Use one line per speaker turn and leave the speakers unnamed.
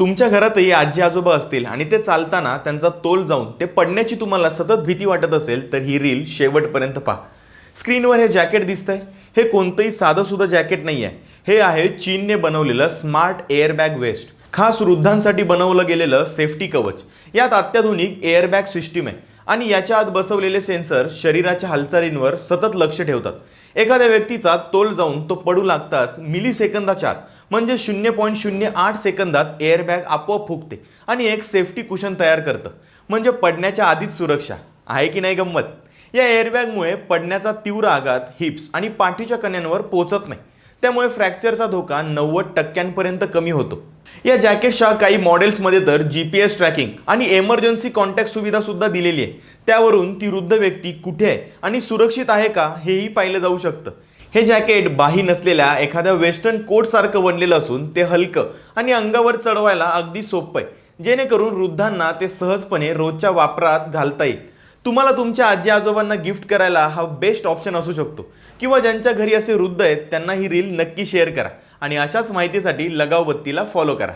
तुमच्या घरातही आजी आजोबा असतील आणि ते चालताना त्यांचा तोल जाऊन ते पडण्याची तुम्हाला सतत भीती वाटत असेल तर ही रील शेवटपर्यंत पहा. स्क्रीनवर हे जॅकेट दिसतंय. हे कोणतंही साधं सुद्धा जॅकेट नाही आहे हे आहे चीनने बनवलेलं स्मार्ट एअरबॅग वेस्ट. खास वृद्धांसाठी बनवलं गेलेलं सेफ्टी कवच. यात अत्याधुनिक एअरबॅग सिस्टीम आहे. आणि याच्या आत बसवलेले सेन्सर शरीराच्या हालचालींवर सतत लक्ष ठेवतात. एखाद्या व्यक्तीचा तोल जाऊन तो पडू लागताच मिली सेकंदाच्या आत म्हणजे शून्य पॉईंट शून्य आठ सेकंदात एअरबॅग आपोआप फुगते आणि एक सेफ्टी कुशन तयार करतं. म्हणजे पडण्याच्या आधीच सुरक्षा. आहे की नाही गंमत? या एअरबॅगमुळे पडण्याचा तीव्र आघात हिप्स आणि पाठीच्या कण्यांवर पोचत नाही. त्यामुळे फ्रॅक्चरचा धोका नव्वद टक्क्यांपर्यंत कमी होतो. या जॅकेटच्या काही मॉडेल्समध्ये तर जी पी एस ट्रॅकिंग आणि एमर्जन्सी कॉन्टॅक्ट सुविधा सुद्धा दिलेली आहे. त्यावरून ती वृद्ध व्यक्ती कुठे आहे आणि सुरक्षित आहे का हेही पाहिलं जाऊ शकतं. हे जॅकेट बाही नसलेल्या एखाद्या वेस्टर्न कोटसारखं बनलेलं असून ते हलकं आणि अंगावर चढवायला अगदी सोपं आहे. जेणेकरून वृद्धांना ते सहजपणे रोजच्या वापरात घालता येईल. तुम्हाला तुमच्या आजी आजोबांना गिफ्ट करायला हा बेस्ट ऑप्शन असू शकतो. किंवा ज्यांच्या घरी असे वृद्ध आहेत त्यांना ही रील नक्की शेअर करा. आणि अशाच माहितीसाठी लगाव बत्तीला फॉलो करा.